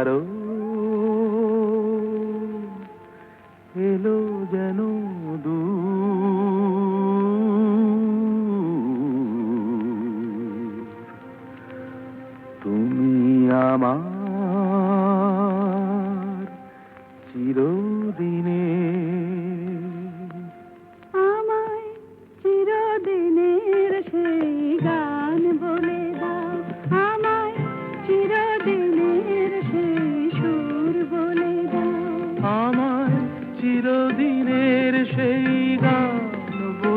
আরও এলো যেন দু তুমি আমার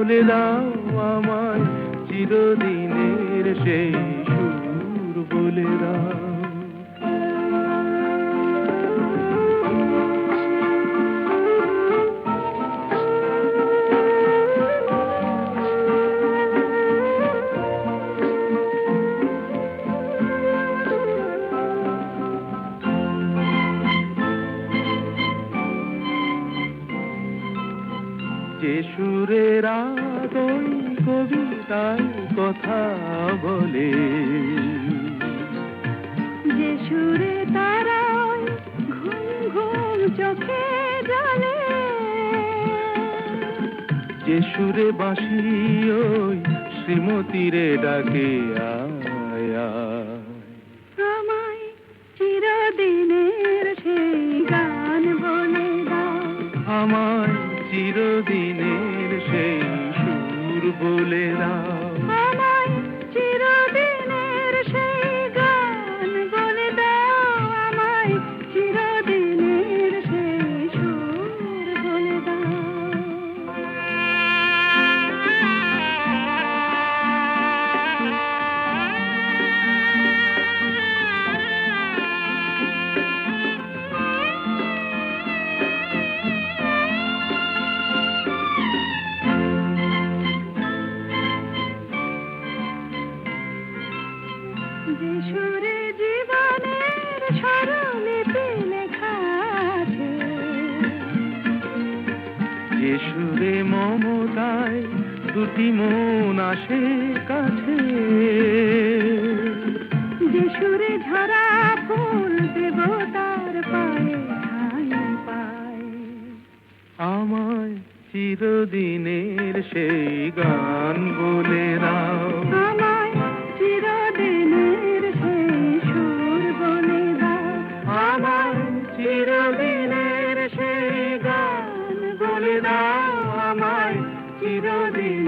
বলে দাও আমায় চিরদিনের সেই সুর বলে দাও। যে সুরের ওই কবিতায় কথা বলে। যে সুরে তারায় ঘুম ঘুম চোখে জলে যে সুরে বাঁশি ওই শ্রীমতীরে ডাকে আয়। চিরদিনের সেই সুর বলে দাও সুরে জীবনের স্বরলিপি লেখা আছে যে সুরে মমতায় দুটি মন আসে কাছে। যে সুরে ঝরা ফুল দেবতার পায়ে ঠাঁই পায়। আমায় চিরদিনের সেই গান বলে দাও। দাও আমায় চিরদিন।